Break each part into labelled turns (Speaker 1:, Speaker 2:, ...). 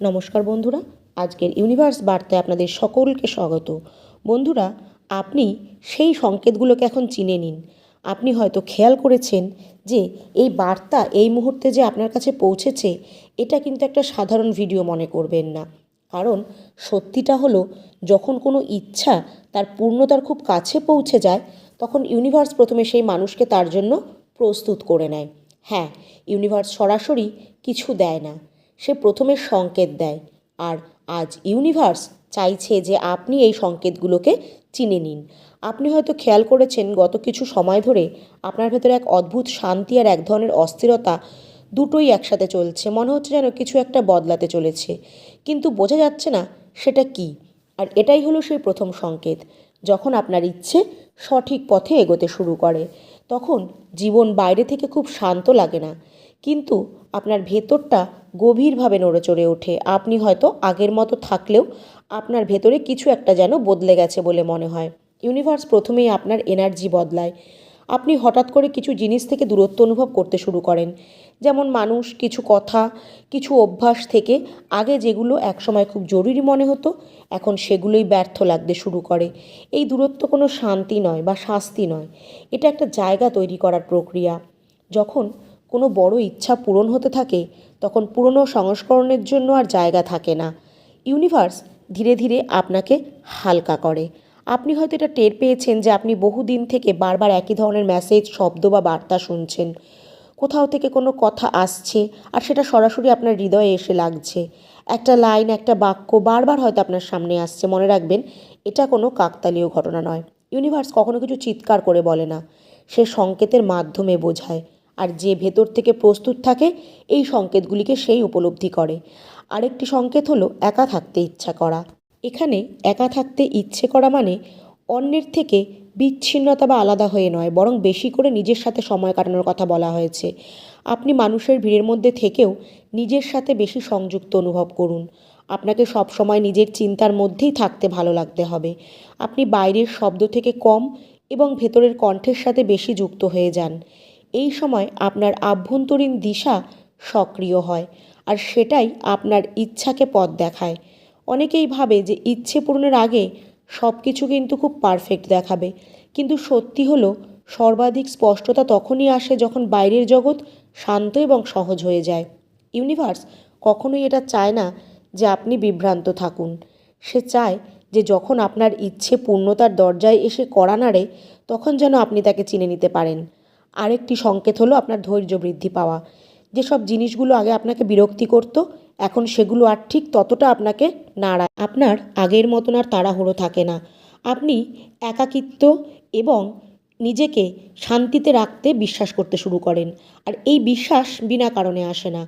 Speaker 1: নমস্কার বন্ধুরা, আজকের ইউনিভার্স বার্তায় আপনাদের সকলকে স্বাগত। বন্ধুরা, আপনি সেই সংকেতগুলোকে এখন চিনে নিন। আপনি হয়তো খেয়াল করেছেন যে এই বার্তা এই মুহূর্তে যে আপনার কাছে পৌঁছেছে, এটা কিন্তু একটা সাধারণ ভিডিও মনে করবেন না। কারণ সত্যিটা হলো, যখন কোনো ইচ্ছা তার পূর্ণতার খুব কাছে পৌঁছে যায়, তখন ইউনিভার্স প্রথমে সেই মানুষকে তার জন্য প্রস্তুত করে নেয়। হ্যাঁ ইউনিভার্স সরাসরি কিছু দেয় না। সে প্রথমে সংকেত দেয়। আর আজ ইউনিভার্স চাইছে যে আপনি এই সংকেতগুলোকে চিনে নিন। আপনি হয়তো খেয়াল করেছেন, গত কিছু সময় ধরে আপনার ভেতরে এক অদ্ভুত শান্তি আর এক ধরনের অস্থিরতা দুটোই একসাথে চলছে। মনে হচ্ছে যেন কিছু একটা বদলাতে চলেছে। কিন্তু বোঝা যাচ্ছে না সেটা কি। আর এটাই হলো সেই প্রথম সংকেত। যখন আপনার ইচ্ছে সঠিক পথে এগোতে শুরু করে, তখন জীবন বাইরে থেকে খুব শান্ত লাগে না। কিন্তু আপনার ভেতরটা গভীরভাবে নড়ে চড়ে ওঠে। আপনি হয়তো আগের মতো থাকলেও আপনার ভেতরে কিছু একটা যেন বদলে গেছে বলে মনে হয়। ইউনিভার্স প্রথমেই আপনার এনার্জি বদলায়। আপনি হঠাৎ করে কিছু জিনিস থেকে দূরত্ব অনুভব করতে শুরু করেন। যেমন মানুষ, কিছু কথা, কিছু অভ্যাস থেকে আগে যেগুলো একসময় খুব জরুরি মনে হতো, এখন সেগুলোই ব্যর্থ লাগতে শুরু করে। এই দূরত্ব কোনো শান্তি নয় বা শাস্তি নয়। এটা একটা জায়গা তৈরি করার প্রক্রিয়া। যখন কোনো বড় ইচ্ছা পূরণ হতে থাকে, তখন পুরনো সংস্করণের জন্য আর জায়গা থাকে না। ইউনিভার্স ধীরে ধীরে আপনাকে হালকা করে। আপনি হয়তো এটা টের পেয়েছেন যে আপনি বহুদিন থেকে বারবার একই ধরনের মেসেজ শব্দ বা বার্তা শুনছেন। কোথাও থেকে কোনো কথা আসছে আর সেটা সরাসরি আপনার হৃদয়ে এসে লাগছে। একটা লাইন, একটা বাক্য বারবার হয়তো আপনার সামনে আসছে। মনে রাখবেন, এটা কোনো কাকতালীয় ঘটনা নয়। ইউনিভার্স কখনো কিছু চিৎকার করে বলে না। সে সংকেতের মাধ্যমে বোঝায়। আর যে ভেতর থেকে প্রস্তুত থাকে, এই সংকেতগুলিকে সেই উপলব্ধি করে। আরেকটি সংকেত হলো, একা থাকতে ইচ্ছা করা। এখানে একা থাকতে ইচ্ছে করা মানে অন্যের থেকে বিচ্ছিন্নতা বা আলাদা হয়ে নয়, বরং বেশি করে নিজের সাথে সময় কাটানোর কথা বলা হয়েছে। আপনি মানুষের ভিড়ের মধ্যে থেকেও নিজের সাথে বেশি সংযুক্ত অনুভব করুন। আপনাকে সব সময় নিজের চিন্তার মধ্যেই থাকতে ভালো লাগতে হবে। আপনি বাইরের শব্দ থেকে কম এবং ভেতরের কণ্ঠের সাথে বেশি যুক্ত হয়ে যান। এই সময় আপনার আভ্যন্তরীণ দিশা সক্রিয় হয় আর সেটাই আপনার ইচ্ছাকে পথ দেখায়। অনেকেই ভাবে যে ইচ্ছে পূরণের আগে সব কিছু কিন্তু খুব পারফেক্ট দেখাবে। কিন্তু সত্যি হলো, সর্বাধিক স্পষ্টতা তখনই আসে যখন বাইরের জগৎ শান্ত এবং সহজ হয়ে যায়। ইউনিভার্স কখনোই এটা চায় না যে আপনি বিভ্রান্ত থাকুন। সে চায় যে যখন আপনার ইচ্ছে পূর্ণতার দরজায় এসে কড়া নাড়ে, তখন যেন আপনি তাকে চিনে নিতে পারেন। আরেকটি সংকেত হলো আপনার ধৈর্য বৃদ্ধি পাওয়া। যেসব জিনিসগুলো আগে আপনাকে বিরক্তি করত, এখন সেগুলো আর ঠিক ততটা আপনাকে নাড়ায় আপনার আগের মতন আর তাড়াহুড়ো থাকে না। আপনি একাকিত্ব এবং নিজেকে শান্তিতে রাখতে বিশ্বাস করতে শুরু করেন, আর এই বিশ্বাস বিনা কারণে আসে না।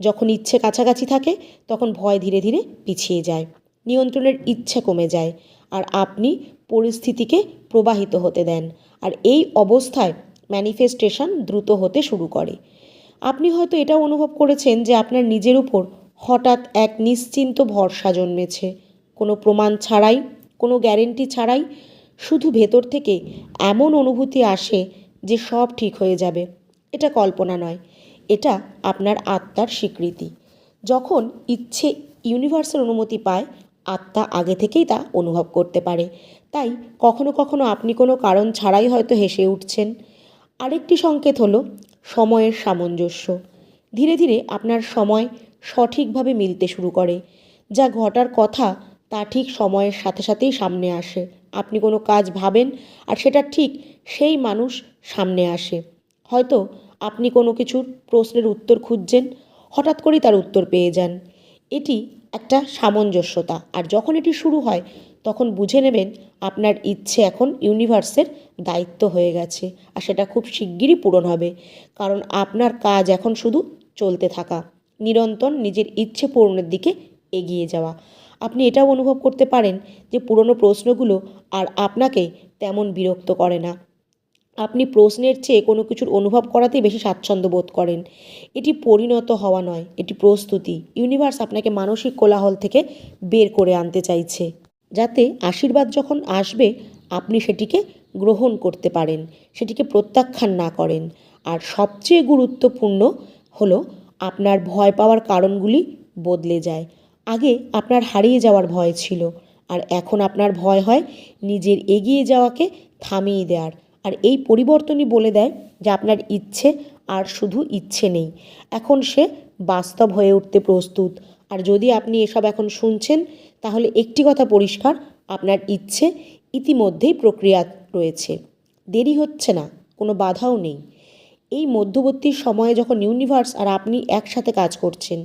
Speaker 1: যখন ইচ্ছে কাছাকাছি থাকে, তখন ভয় ধীরে ধীরে পিছিয়ে যায়, নিয়ন্ত্রণের ইচ্ছে কমে যায়, আর আপনি পরিস্থিতিকে প্রবাহিত হতে দেন, আর এই অবস্থায় ম্যানিফেস্টেশন দ্রুত হতে শুরু করে। আপনি হয়তো এটাও অনুভব করেছেন যে আপনার নিজের উপর হঠাৎ এক নিশ্চিন্ত ভরসা জন্মেছে। কোনো প্রমাণ ছাড়াই, কোনো গ্যারেন্টি ছাড়াই শুধু ভেতর থেকে এমন অনুভূতি আসে যে সব ঠিক হয়ে যাবে। এটা কল্পনা নয়, এটা আপনার আত্মার স্বীকৃতি। যখন ইচ্ছে ইউনিভার্সের অনুমতি পায়, আত্মা আগে থেকেই তা অনুভব করতে পারে। তাই কখনো কখনো আপনি কোনো কারণ ছাড়াই হয়তো হেসে উঠছেন। আরেকটি সংকেত হলো সময়ের সামঞ্জস্য। ধীরে ধীরে আপনার সময় সঠিকভাবে মিলতে শুরু করে। যা ঘটার কথা, তা ঠিক সময়ের সাথে সাথেই সামনে আসে। আপনি কোনো কাজ ভাবেন আর সেটা ঠিক সেই মানুষ সামনে আসে। হয়তো আপনি কোনো কিছুর প্রশ্নের উত্তর খুঁজছেন, হঠাৎ করেই তার উত্তর পেয়ে যান। এটি একটা সামঞ্জস্যতা। আর যখন এটি শুরু হয়, তখন বুঝে নেবেন আপনার ইচ্ছে এখন ইউনিভার্সের দায়িত্ব হয়ে গেছে, আর সেটা খুব শিগগিরই পূরণ হবে। কারণ আপনার কাজ এখন শুধু চলতে থাকা, নিরন্তর নিজের ইচ্ছে পূরণের দিকে এগিয়ে যাওয়া। আপনি এটাও অনুভব করতে পারেন যে পুরনো প্রশ্নগুলো আর আপনাকে তেমন বিরক্ত করে না। আপনি প্রশ্নের চেয়ে কোনো কিছুর অনুভব করাতেই বেশি স্বাচ্ছন্দ্য বোধ করেন। এটি পরিণত হওয়া নয়, এটি প্রস্তুতি। ইউনিভার্স আপনাকে মানসিক কোলাহল থেকে বের করে আনতে চাইছে। যাতে আশীর্বাদ যখন আসবে, আপনি সেটিকে গ্রহণ করতে পারেন, সেটিকে প্রত্যাখ্যান না করেন। আর সবচেয়ে গুরুত্বপূর্ণ হলো, আপনার ভয় পাওয়ার কারণগুলি বদলে যায়। আগে আপনার হারিয়ে যাওয়ার ভয় ছিল, আর এখন আপনার ভয় হয় নিজের এগিয়ে যাওয়াকে থামিয়ে দেওয়ার। আর এই পরিবর্তনই বলে দেয় যে আপনার ইচ্ছে আর শুধু ইচ্ছে নেই। এখন সে বাস্তব হয়ে উঠতে প্রস্তুত। আর যদি আপনি এসব এখন শুনছেন, তাহলে একটি কথা পরিষ্কার, আপনার ইচ্ছে ইতিমধ্যেই প্রক্রিয়া রয়েছে। দেরি হচ্ছে না, কোনো বাধাও নেই। এই মধ্যবর্তী সময়ে যখন ইউনিভার্স আর আপনি একসাথে কাজ করছেন,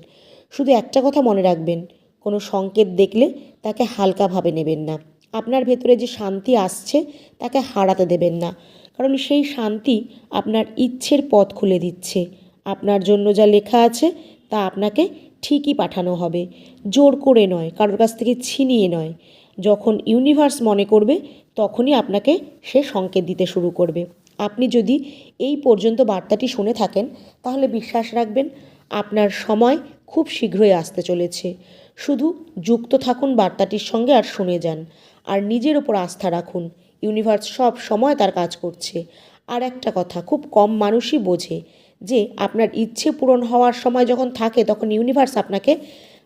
Speaker 1: শুধু একটা কথা মনে রাখবেন, কোনো সংকেত দেখলে তাকে হালকাভাবে নেবেন না। আপনার ভেতরে যে শান্তি আসছে, তাকে হারাতে দেবেন না। কারণ সেই শান্তি আপনার ইচ্ছের পথ খুলে দিচ্ছে। আপনার জন্য যা লেখা আছে, তা আপনাকে ঠিকই পাঠানো হবে। জোর করে নয়, কারোর কাছ থেকে ছিনিয়ে নয়। যখন ইউনিভার্স মনে করবে, তখনই আপনাকে সে সংকেত দিতে শুরু করবে। আপনি যদি এই পর্যন্ত বার্তাটি শুনে থাকেন, তাহলে বিশ্বাস রাখবেন, আপনার সময় খুব শীঘ্রই আসতে চলেছে। শুধু যুক্ত থাকুন বার্তাটির সঙ্গে আর শুনে যান। আর নিজের ওপর আস্থা রাখুন। ইউনিভার্স সব সময় তার কাজ করছে। আর একটা কথা, খুব কম মানুষই বোঝে যে আপনার ইচ্ছে পূরণ হওয়ার সময় যখন থাকে, তখন ইউনিভার্স আপনাকে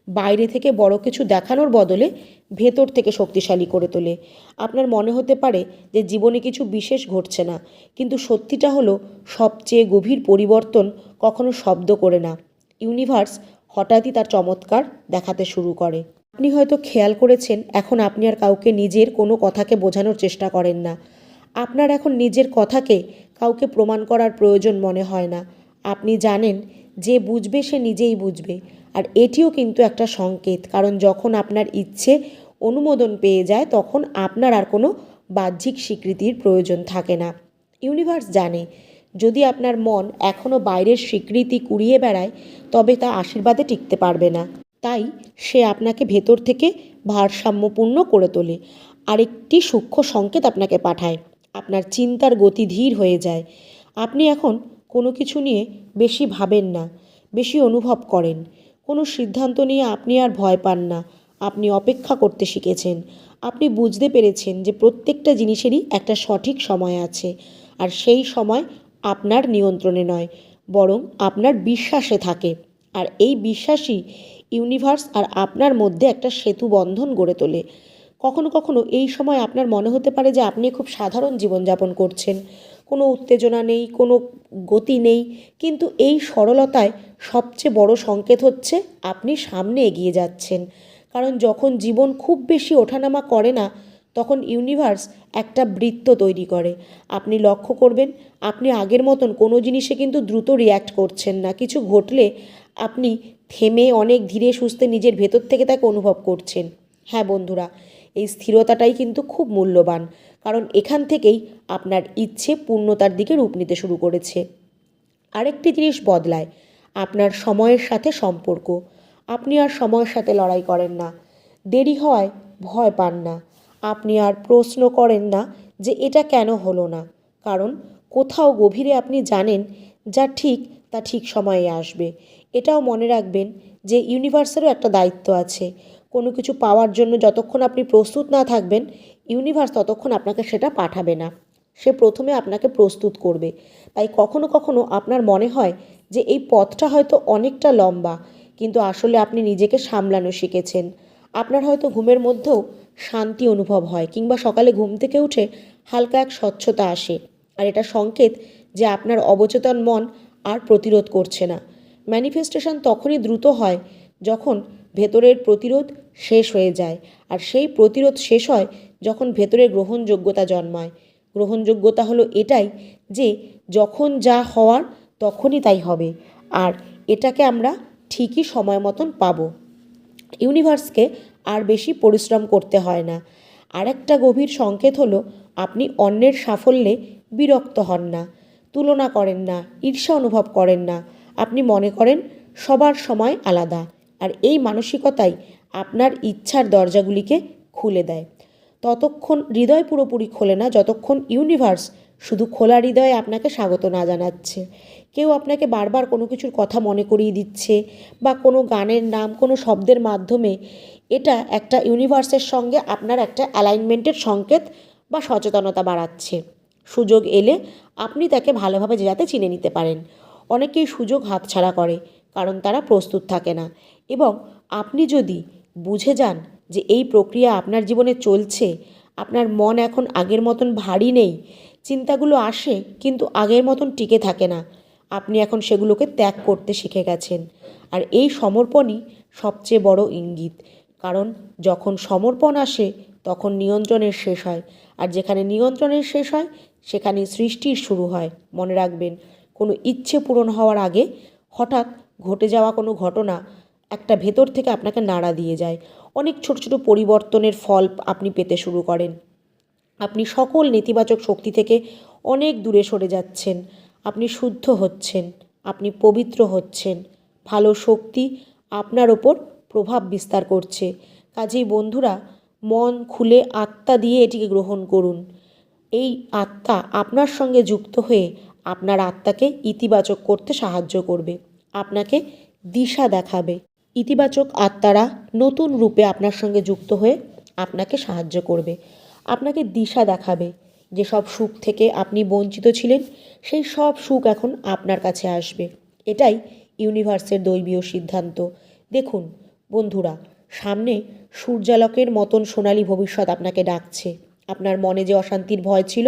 Speaker 1: বাইরে থেকে বড় কিছু দেখানোর বদলে ভেতর থেকে শক্তিশালী করে তোলে। আপনার মনে হতে পারে যে জীবনে কিছু বিশেষ ঘটছে না, কিন্তু সত্যিটা হলো, সবচেয়ে গভীর পরিবর্তন কখনো শব্দ করে না। ইউনিভার্স হঠাৎই তার চমৎকার দেখাতে শুরু করে। আপনি হয়তো খেয়াল করেছেন, এখন আপনি আর কাউকে নিজের কোনো কথাকে বোঝানোর চেষ্টা করেন না। আপনার এখন নিজের কথাকে কাউকে প্রমাণ করার প্রয়োজন মনে হয় না। আপনি জানেন, যে বুঝবে সে নিজেই বুঝবে। আর এটিও কিন্তু একটা সংকেত, কারণ যখন আপনার ইচ্ছে অনুমোদন পেয়ে যায়, তখন আপনার আর কোনো বাহ্যিক স্বীকৃতির প্রয়োজন থাকে না। ইউনিভার্স জানে, যদি আপনার মন এখনও বাইরের স্বীকৃতি কুড়িয়ে বেড়ায়, তবে তা আশীর্বাদে টিকতে পারবে না। তাই সে আপনাকে ভেতর থেকে ভারসাম্যপূর্ণ করে তোলে। আরেকটি সূক্ষ্ম সংকেত আপনাকে পাঠায়। আপনার চিন্তার গতি ধীর হয়ে যায়। আপনি এখন কোনো কিছু নিয়ে বেশি ভাবেন না, বেশি অনুভব করেন। কোনো সিদ্ধান্ত নিয়ে আপনি আর ভয় পান না। আপনি অপেক্ষা করতে শিখেছেন। আপনি বুঝতে পেরেছেন যে প্রত্যেকটা জিনিসেরই একটা সঠিক সময় আছে। আর সেই সময় আপনার নিয়ন্ত্রণে নয়, বরং আপনার বিশ্বাসে থাকে। আর এই বিশ্বাসই ইউনিভার্স আর আপনার মধ্যে একটা সেতু বন্ধন গড়ে তোলে। কখনো কখনো এই সময় আপনার মনে হতে পারে যে আপনি খুব সাধারণ জীবনযাপন করছেন। কোনো উত্তেজনা নেই, কোনো গতি নেই, কিন্তু এই সরলতায় সবচেয়ে বড় সংকেত হচ্ছে আপনি সামনে এগিয়ে যাচ্ছেন। কারণ যখন জীবন খুব বেশি ওঠানামা করে না, তখন ইউনিভার্স একটা বৃত্ত তৈরি করে। আপনি লক্ষ্য করবেন, আপনি আগের মতন কোনো জিনিসে কিন্তু দ্রুত রিয়্যাক্ট করছেন না। কিছু ঘটলে আপনি থেমে অনেক ধীরে সুস্থে নিজের ভেতর থেকে তাকে অনুভব করছেন। হ্যাঁ বন্ধুরা, এই স্থিরতাটাই কিন্তু খুব মূল্যবান, কারণ এখান থেকেই আপনার ইচ্ছে পূর্ণতার দিকে রূপ নিতে শুরু করেছে। আরেকটি জিনিস বদলায়, আপনার সময়ের সাথে সম্পর্ক। আপনি আর সময়ের সাথে লড়াই করেন না, দেরি হওয়ায় ভয় পান না। আপনি আর প্রশ্ন করেন না যে এটা কেন হলো না, কারণ কোথাও গভীরে আপনি জানেন যা ঠিক তা ঠিক সময়ে আসবে। এটাও মনে রাখবেন যে ইউনিভার্সেরও একটা দায়িত্ব আছে। কোনো কিছু পাওয়ার জন্য যতক্ষণ আপনি প্রস্তুত না থাকবেন ইউনিভার্স ততক্ষণ আপনাকে সেটা পাঠাবে না। সে প্রথমে আপনাকে প্রস্তুত করবে। তাই কখনো কখনো আপনার মনে হয় যে এই পথটা হয়তো অনেকটা লম্বা, কিন্তু আসলে আপনি নিজেকে সামলানো শিখেছেন। আপনার হয়তো ঘুমের মধ্যেও শান্তি অনুভব হয়, কিংবা সকালে ঘুম থেকে উঠে হালকা এক স্বচ্ছতা আসে। আর এটা সংকেত যে আপনার অবচেতন মন আর প্রতিরোধ করছে না। ম্যানিফেস্টেশন তখনই দ্রুত হয় যখন ভেতরের প্রতিরোধ শেষ হয়ে যায়, আর সেই প্রতিরোধ শেষ হয় যখন ভেতরের গ্রহণযোগ্যতা জন্মায়। গ্রহণযোগ্যতা হলো এটাই যে, যখন যা হওয়ার তখনই তাই হবে, আর এটাকে আমরা ঠিকই সময় মতন পাবো। ইউনিভার্সকে আর বেশি পরিশ্রম করতে হয় না। আরেকটা গভীর সংকেত হলো, আপনি অন্যের সাফল্যে বিরক্ত হন না। তুলনা করেন না, ঈর্ষা অনুভব করেন না। আপনি মনে করেন সবার সময় আলাদা। আর এই মানসিকতাই আপনার ইচ্ছার দরজাগুলিকে খুলে দেয়। ততক্ষণ হৃদয় পুরোপুরি খোলে না, যতক্ষণ ইউনিভার্স শুধু খোলা হৃদয়ে আপনাকে স্বাগত না জানাচ্ছে। কেউ আপনাকে বারবার কোনো কিছুর কথা মনে করিয়ে দিচ্ছে বা কোনো গানের নাম, কোনো শব্দের মাধ্যমে। এটা একটা ইউনিভার্সের সঙ্গে আপনার একটা অ্যালাইনমেন্টের সংকেত বা সচেতনতা বাড়াচ্ছে। সুযোগ এলে আপনি তাকে ভালোভাবে যাতে চিনে নিতে পারেন। অনেকেই সুযোগ হাতছাড়া করে, কারণ তারা প্রস্তুত থাকে না। এবং আপনি যদি বুঝে যান যে এই প্রক্রিয়া আপনার জীবনে চলছে, আপনার মন এখন আগের মতন ভারী নেই, চিন্তাগুলো আসে কিন্তু আগের মতন টিকে থাকে না। আপনি এখন সেগুলোকে ত্যাগ করতে শিখে গেছেন। আর এই সমর্পণই সবচেয়ে বড় ইঙ্গিত। কারণ যখন সমর্পণ আসে, তখন নিয়ন্ত্রণের শেষ হয়। আর যেখানে নিয়ন্ত্রণের শেষ হয় সেখানে সৃষ্টির শুরু হয়। মনে রাখবেন, কোনো ইচ্ছে পূরণ হওয়ার আগে হঠাৎ ঘটে যাওয়া কোনো ঘটনা একটা ভেতর থেকে আপনাকে নাড়া দিয়ে যায়। অনেক ছোট ছোট পরিবর্তনের ফল আপনি পেতে শুরু করেন। আপনি সকল নেতিবাচক শক্তি থেকে অনেক দূরে সরে যাচ্ছেন। আপনি শুদ্ধ হচ্ছেন, আপনি পবিত্র হচ্ছেন। ভালো শক্তি আপনার ওপর প্রভাব বিস্তার করছে। কাজেই বন্ধুরা, মন খুলে আত্মা দিয়ে এটিকে গ্রহণ করুন। এই আত্মা আপনার সঙ্গে যুক্ত হয়ে আপনার আত্মাকে ইতিবাচক করতে সাহায্য করবে, আপনাকে দিশা দেখাবে। ইতিবাচক আত্মারা নতুন রূপে আপনার সঙ্গে যুক্ত হয়ে আপনাকে সাহায্য করবে, আপনাকে দিশা দেখাবে। যেসব সুখ থেকে আপনি বঞ্চিত ছিলেন, সেই সব সুখ এখন আপনার কাছে আসবে। এটাই ইউনিভার্সের দৈবীয় সিদ্ধান্ত। দেখুন, বন্ধুরা, সামনে সূর্যালোকের মতন সোনালি ভবিষ্যৎ আপনাকে ডাকছে। আপনার মনে যে অশান্তির ভয় ছিল,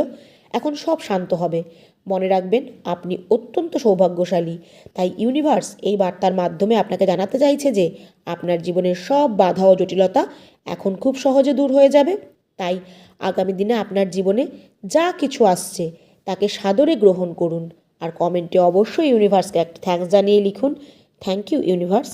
Speaker 1: এখন সব শান্ত হবে। মনে রাখবেন, আপনি অত্যন্ত সৌভাগ্যশালী। তাই ইউনিভার্স এই বার্তার মাধ্যমে আপনাকে জানাতে চাইছে যে, আপনার জীবনের সব বাধা ও জটিলতা এখন খুব সহজে দূর হয়ে যাবে। তাই আগামী দিনে আপনার জীবনে যা কিছু আসছে, তাকে সাদরে গ্রহণ করুন। আর কমেন্টে অবশ্যই ইউনিভার্সকে একটা থ্যাঙ্কস জানিয়ে লিখুন। Thank you universe